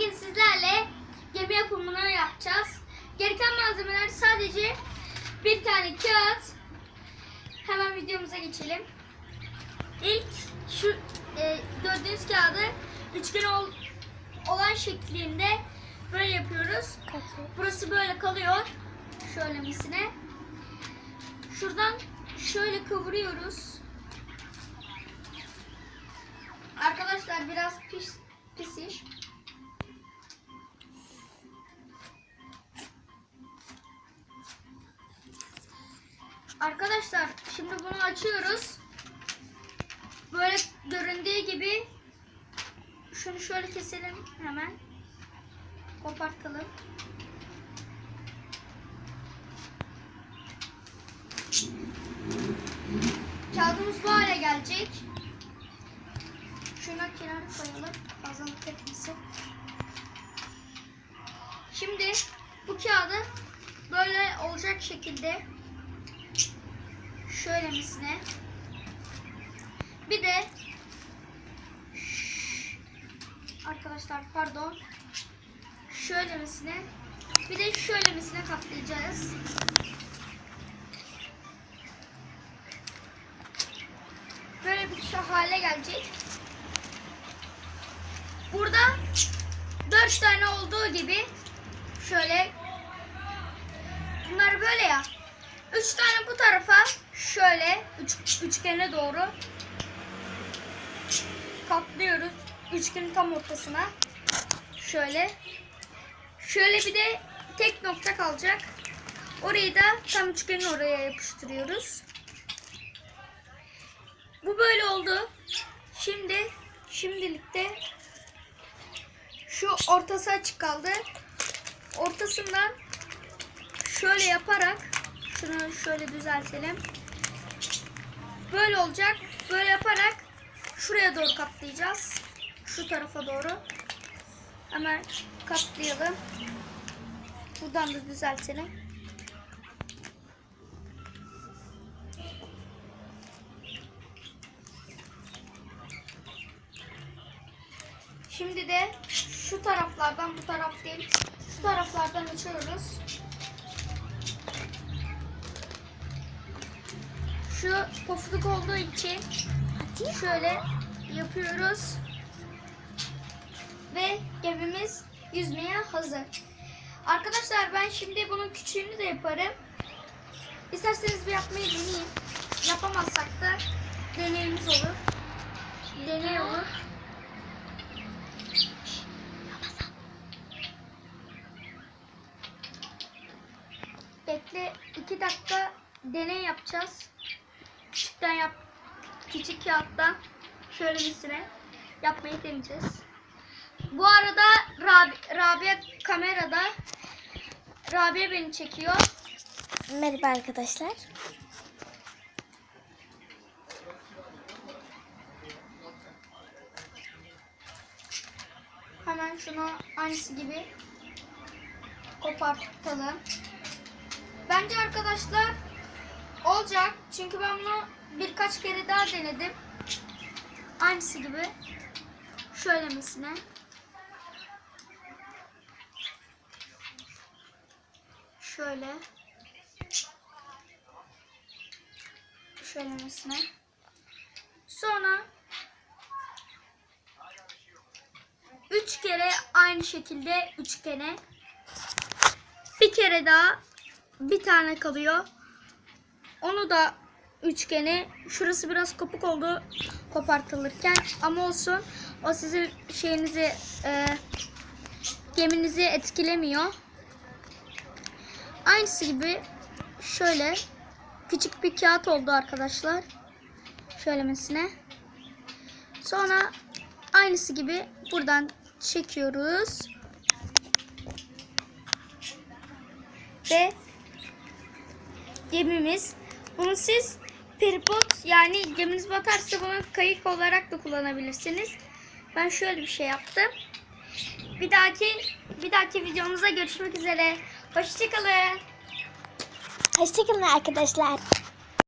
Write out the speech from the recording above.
Bugün sizlerle gemi yapımını yapacağız. Gereken malzemeler sadece bir tane kağıt. Hemen videomuza geçelim. İlk şu e, gördüğünüz kağıdı üçgen ol- olan şeklinde böyle yapıyoruz. Burası böyle kalıyor. Şöyle misine. Şuradan şöyle kıvırıyoruz. Arkadaşlar biraz pis pis iş. Arkadaşlar şimdi bunu açıyoruz. Böyle göründüğü gibi şunu şöyle keselim hemen. Kopartalım. Kağıdımız bu hale gelecek. Şuna kenara koyalım. Fazlalık etmesin. Şimdi bu kağıdı böyle olacak şekilde şöyle misine bir de arkadaşlar pardon şöyle misine bir de şöyle misine katlayacağız. Böyle bir şey hale gelecek. Burada dört tane olduğu gibi şöyle bunlar böyle ya. Üç tane bu tarafa şöyle üç, üçgene doğru katlıyoruz. Üçgenin tam ortasına. Şöyle. Şöyle bir de tek nokta kalacak. Orayı da tam üçgenin oraya yapıştırıyoruz. Bu böyle oldu. Şimdi şimdilik de şu ortası açık kaldı. Ortasından şöyle yaparak şunu şöyle düzeltelim. Böyle olacak. Böyle yaparak şuraya doğru katlayacağız. Şu tarafa doğru. Hemen katlayalım. Buradan da düzeltelim. Şimdi de şu taraflardan bu taraf değil. Şu taraflardan açıyoruz. Şu pofuduk olduğu için şöyle yapıyoruz. Ve gemimiz yüzmeye hazır. Arkadaşlar ben şimdi bunun küçüğünü de yaparım. İsterseniz bir yapmayı deneyeyim. Yapamazsak da deneyimiz olur. Deney olur. Bekle iki dakika deney yapacağız. Küçükten yap. Küçük kağıttan şöyle misine yapmayı deneyeceğiz. Bu arada Rabi, Rabia kamerada Rabia beni çekiyor. Merhaba arkadaşlar. Hemen şunu aynısı gibi kopartalım. Bence arkadaşlar olacak. Çünkü ben bunu birkaç kere daha denedim. Aynısı gibi. Şöylemesine. Şöyle. Şöylemesine. Sonra üç kere aynı şekilde üçgene bir kere daha bir tane kalıyor. Onu da üçgene şurası biraz kopuk oldu kopartılırken ama olsun o sizin şeyinizi e, geminizi etkilemiyor. Aynısı gibi şöyle küçük bir kağıt oldu arkadaşlar. Şöylemesine. Sonra aynısı gibi buradan çekiyoruz. Ve gemimiz. Bunu siz peripot yani geminiz batarsa bunu kayık olarak da kullanabilirsiniz. Ben şöyle bir şey yaptım. Bir dahaki bir dahaki videomuzda görüşmek üzere. Hoşçakalın. Hoşçakalın arkadaşlar.